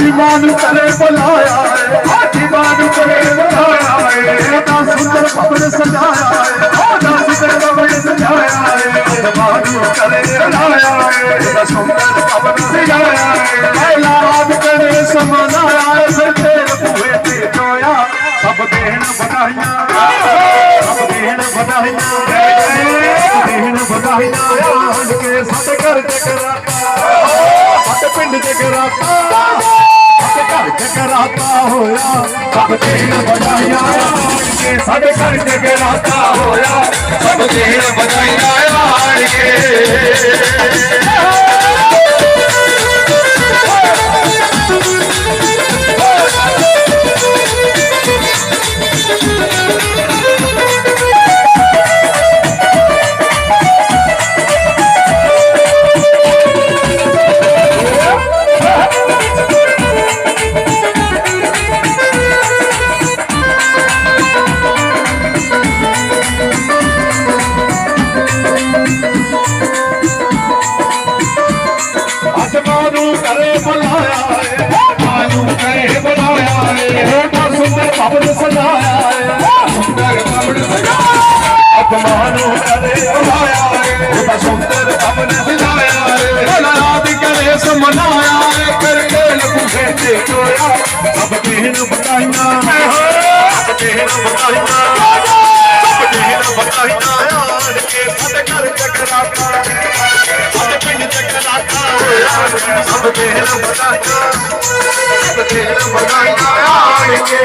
ईमान करे बुलाया है। ईमान करे बुलाया है। ना सुंदर कमर सजाया है। ना सुंदर कमर सजाया है। ईमान करे बुलाया है। ना सुंदर कमर सजाया है। पहला रात करे समानाया है। सर तेरे पूरे ते जोया। सब देन बनाया सब देन बनाया देन बनाया के सत कर जगरा सत पिंड जगरा ਘਰ ਘਰ ਜਗਰਾਤਾ ਹੋਇਆ। ਸਭ ਦੇਣ ਵਧਾਈਆਂ ਆਣ ਕੇ ਸਾਡੇ ਘਰ ਜਗਰਾਤਾ ਹੋਇਆ। ਸਭ ਦੇਣ ਵਧਾਈਆਂ ਆਣ ਕੇ ਭਵਨ ਸਜਾਇਆ ਏ ਸੁੰਦਰ ਭਵਨ ਸਜਾਇਆ ਅੱਜ ਮਾਂ ਨੂੰ ਕਰੇ ਬੁਲਾਇਆ ਏ ਉਹਦਾ ਸੁੰਦਰ ਭਵਨ ਸਜਾਇਆ ਏ ਭਲਾ ਰਾਤ ਕਰੇ ਸਮਨਾਇਆ ਏ ਕਰਕੇ ਲਗੂਗੇ ਤੇ ਚੋਇਆ ਸਭ ਦੇਣ ਬਤਾਈਆਂ। ਸਭ ਦੇਣ ਬਤਾਈਆਂ। ਸਭ ਦੇਣ ਬਤਾਈਆਂ। सब खेल बताया अब खेल बताया आएँगे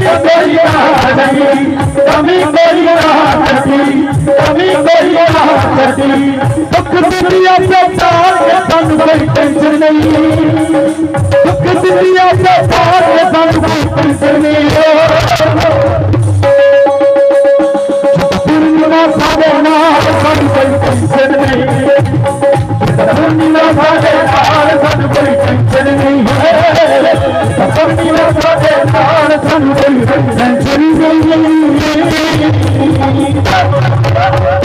ਕੋਈ ਨਾ ਹੱਸੀ ਕਮੀ ਕੋਈ ਨਾ ਹੱਸੀ ਕਮੀ ਕੋਈ ਨਾ ਹੱਸੀ ਦੁੱਖ ਦੁਨੀਆ ਤੇ ਤਾਰ ਕੇ ਤੁਹਾਨੂੰ ਕੋਈ ਟੈਨਸ਼ਨ ਨਹੀਂ ਦੁੱਖ ਦੁਨੀਆ ਤੇ ਤਾਰ ਕੇ ਤੁਹਾਨੂੰ ਕੋਈ ਟੈਨਸ਼ਨ ਨਹੀਂ ਦੁਨੀਆ ਸਾਡੇ ਨਾਲ ਸਾਨੂੰ ਕੋਈ ਟੈਨਸ਼ਨ ਨਹੀਂ ਦੁਨੀਆ ਸਾਡੇ ਨਾਲ ਸਾਨੂੰ ਕੋਈ ਟੈਨਸ਼ਨ ਨਹੀਂ Thank you.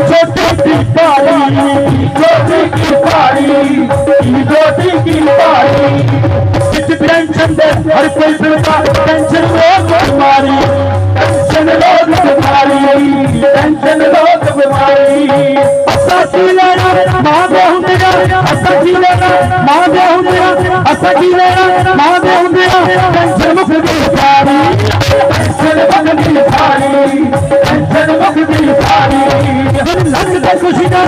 छोटी की पारी छोटी की पारी छोटी की पारी टेंशन दे हर कोई फिरता टेंशन लोग बीमारी टेंशन लोग बीमारी टेंशन लोग बीमारी असासी लेना महादेव मेरा असासी लेना महादेव मेरा असासी लेना महादेव मेरा टेंशन मुक्त बीमारी टेंशन मुक्त बीमारी نوں کوئی پیار نہیں لگ دے خوشیاں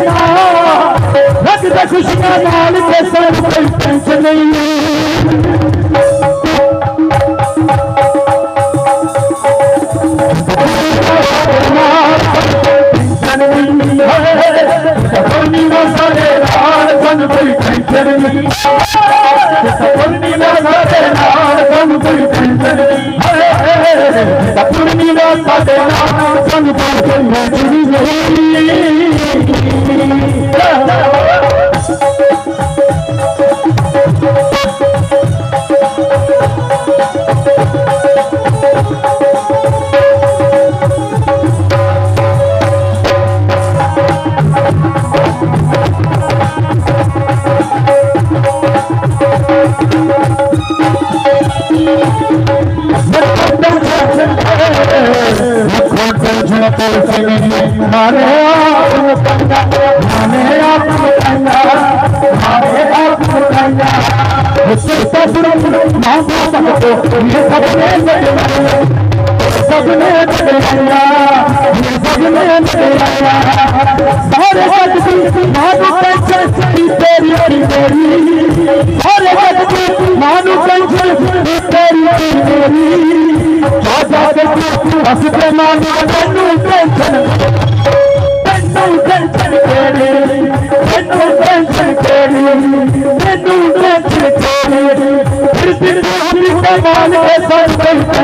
ये सबने बदलाया सबने बदलाया ये सबने बदलाया सारे जग की मानु कंचन तेरी और मेरी सारे जग की मानु कंचन तेरी और मेरी राजा के हंसते मानु कंचन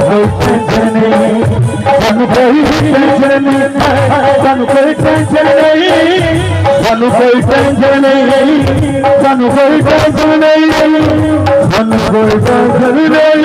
कोई टेंशन नहीं सानू कोई टेंशन नहीं सानू कोई टेंशन नहीं सानू कोई टेंशन नहीं सानू कोई टेंशन नहीं सानू कोई टेंशन नहीं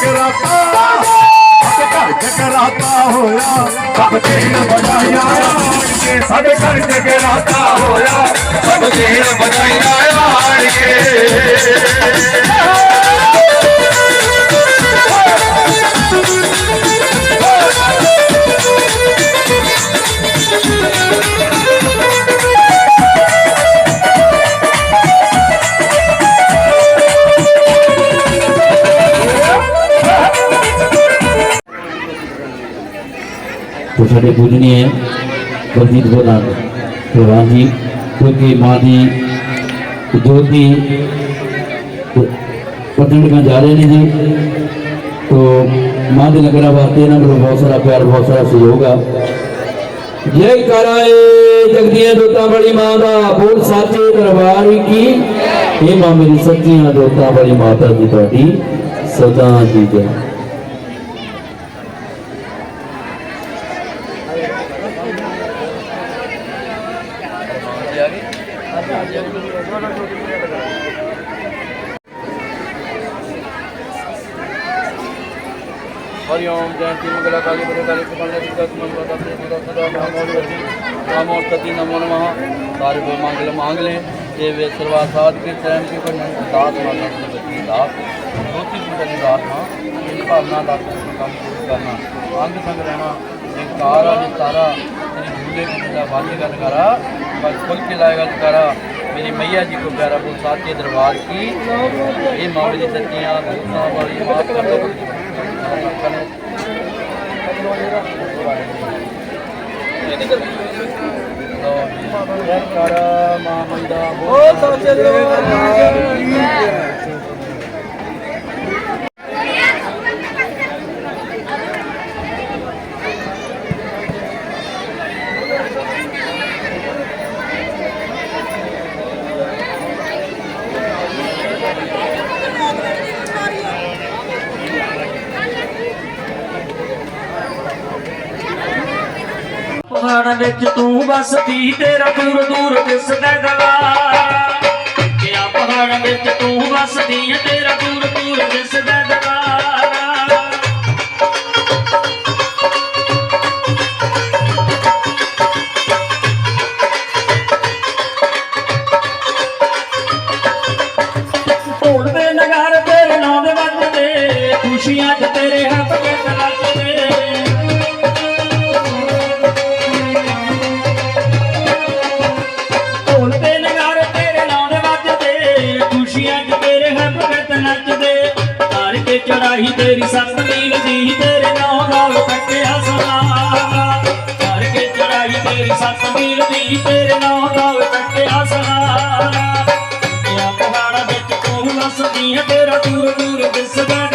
ਜਗਰਾਤਾ। ਸਾਡੇ ਘਰ ਜਗਰਾਤਾ ਹੋਇਆ। ਸਭ ਦੇਣ ਵਧਾਈਆਂ ਆਣ ਕੇ ਸਾਡੇ ਘਰ ਜਗਰਾਤਾ ਹੋਇਆ। ਸਭ ਦੇਣ ਵਧਾਈਆਂ ਆਣ ਕੇ तो ਸਾਡੇ ਪੂਜਨੀਏ ਬਲਜੀਤ ਬੋਲਾ ਪ੍ਰਵਾਨ ਜੀ ਕਿਉਂਕਿ ਮਾਂ ਦੀ ਜੋਤੀ ਪਤੰਡ में जा रहे हैं जी तो माँ के नगरा वास्ते ਇਹਨਾਂ ਕੋਲ ਬਹੁਤ ਸਾਰਾ ਪਿਆਰ ਬਹੁਤ ਸਾਰਾ ਸਹਿਯੋਗ ਆ ਜੈ ਕਰਾਏ ਜਗਦੀਆਂ ਦੋਤਾਂ ਵਾਲੀ ਮਾਂ ਦਾ ਬੋਲ ਸਾਚੇ ਦਰਬਾਰ ਕੀ ਇਹ ਮਾਂ ਮੇਰੀ ਸੱਚੀਆਂ ਦੋਤਾਂ ਵਾਲੀ ਮਾਤਾ ਜੀ ਤੁਹਾਡੀ ਸਦਾ ਦੀ सती नमो नमः सारे वो मांगल मांग ये सर्वासाद के चरण के की भावना का काम करना अंग संग रहना एक तारा ने तारा तेरी झूले की पूजा करा बस खुल के लाएगा जकारा मेरी मैया जी को प्यारा बोल साथ के दरबार की ये मामले की सच्चियाँ दूसरा वाली बात कर ஓ சரச்சேந்திர ਵਿੱਚ ਤੂੰ ਵਸਦੀ ਤੇਰਾ ਦੂਰ ਦੂਰ ਦਿਸਦਾ ਦਵਾਰ ਕਿਆ ਪਹਾੜਾਂ ਵਿੱਚ ਤੂੰ ਵਸਦੀ ਤੇਰਾ ਦੂਰ ਦੂਰ ਦਿਸਦਾ ਦਵਾਰ ਕੇ ਤੇਰੀ ਸੱਤ ਮੀਲ ਦੀ, ਤੇਰੇ ਨਾਂ ਨਾਲ ਕੱਟਿਆ ਸਦਾ ਤਾਰ ਕੇ ਚੜਾਈ ਤੇਰੀ ਸੱਤ ਮੀਲ ਦੀ, ਤੇਰੇ ਨਾਂ ਨਾਲ ਕੱਟਿਆ ਸਦਾ ਇਹ ਪਹਾੜਾਂ ਵਿੱਚ ਤੂੰ ਵਸਦੀ ਹੈ ਤੇਰਾ ਦੂਰ ਦੂਰ ਦਿਸਦਾ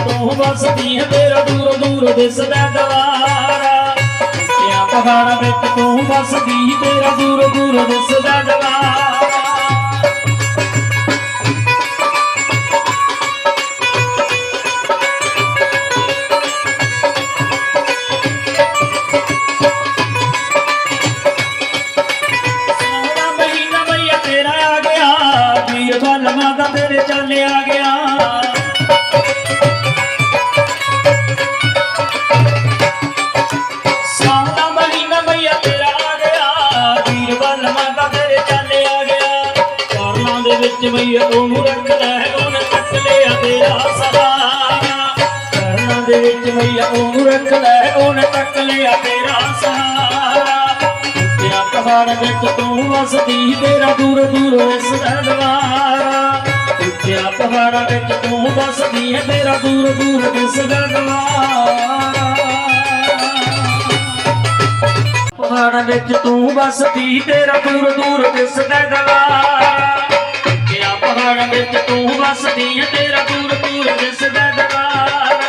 ਤੂੰ ਵਸਦੀ ਹੈ ਤੇਰਾ ਦੂਰ ਦੂਰ ਦਿਸਦਾ ਦਵਾਰਾ ਉੱਚਿਆਂ ਪਹਾੜਾਂ ਵਿੱਚ ਤੂੰ ਵਸਦੀ ਤੇਰਾ ਦੂਰ ਦੂਰ ਦਿਸਦਾ ਦਵਾਰਾ ਵਿੱਚ ਮਈਆ ਉਹਨੂੰ ਰੱਖਦਾ ਹੈ ਉਹਨੇ ਕੱਟ ਲਿਆ ਤੇਰਾ ਸਹਾਰਾ ਕਰਨਾਂ ਦੇ ਵਿੱਚ ਮਈਆ ਉਹਨੂੰ ਰੱਖਦਾ ਹੈ ਉਹਨੇ ਕੱਟ ਲਿਆ ਤੇਰਾ ਸਹਾਰਾ? ਤੇਰਾ ਪਹਾੜ ਵਿੱਚ ਤੂੰ ਵਸਦੀ, ਤੇਰਾ ਦੂਰ ਦੂਰ ਵਸਦਾ ਦਵਾਰਾ। ਉੱਚਿਆ ਪਹਾੜਾਂ ਵਿੱਚ ਤੂੰ ਵਸਦੀ ਹੈ ਤੇਰਾ ਦੂਰ ਦੂਰ ਦਿਸਦਾ ਦਵਾਰਾ। ਪਹਾੜਾਂ ਵਿੱਚ ਤੂੰ ਵਸਦੀ, ਤੇਰਾ ਦੂਰ ਦੂਰ ਦਿਸਦਾ ਦਵਾਰਾ। ਉੱਚਿਆ ਵਿੱਚ ਤੂੰ ਵਸਦੀ ਹੈ ਤੇਰਾ ਦੂਰ ਦੂਰ ਦਿਸਦਾ ਦਵਾਰਾ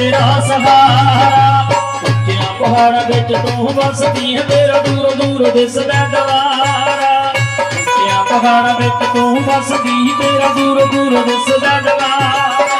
ਲਿਆ ਤੇਰਾ ਸਹਾਰਾ। ਉੱਚਿਆਂ ਪਹਾੜਾਂ ਵਿੱਚ ਤੂੰ ਵਸਦੀ ਹੈ, ਤੇਰਾ ਦੂਰ ਦੂਰ ਦਿਸਦਾ ਦਵਾਰਾ। ਉੱਚਿਆਂ ਪਹਾੜਾਂ ਵਿੱਚ ਤੂੰ ਵਸਦੀ, ਤੇਰਾ ਦੂਰ ਦੂਰ ਦਿਸਦਾ ਦਵਾਰਾ।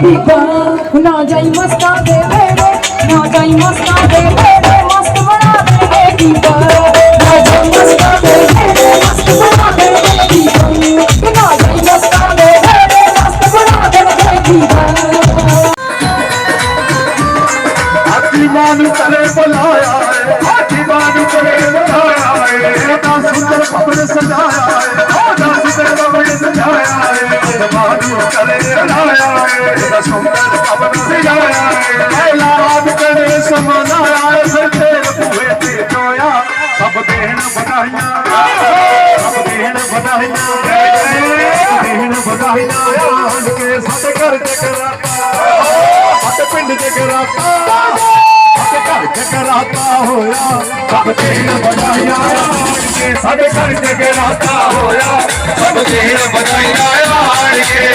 ठिका ना जाई मस्ता दे बेरे ना जाई मस्ता दे बेरे मस्त बना दे ठिका ना जाई मस्ता दे बेरे मस्त बना दे ठिका ना जाई मस्ता दे बेरे मस्त बना दे ठिका अभिमान करे बुलाया है अभिमान करे बुलाया है। ना सुंदर कपड़े सजाया है ना सुंदर कपड़े सजाया है। अभिमान करे बुलाया ਸਜਾਇਆ ਸੁੰਦਰ ਕਬਰ ਸਜਾਇਆ ਪਹਿਲਾ ਆਪ ਕਰੇ ਸਮਾਇਆ ਏ ਫਿਰ ਤੇ ਜੋਇਆ ਸਭ ਦੇਣ ਵਧਾਈਆਂ ਸਭ ਦੇਣ ਵਧਾਈਆਂ ਦੇਣ ਵਧਾਈਆਂ ਆਣ ਕੇ ਸਾਡੇ ਘਰ ਜਗਰਾਤਾ ਸਾਡੇ ਪਿੰਡ ਚ ਸਾਡੇ जगराता होया सब तेन बजाया के सब कर जगराता होया सब तेन बजाया के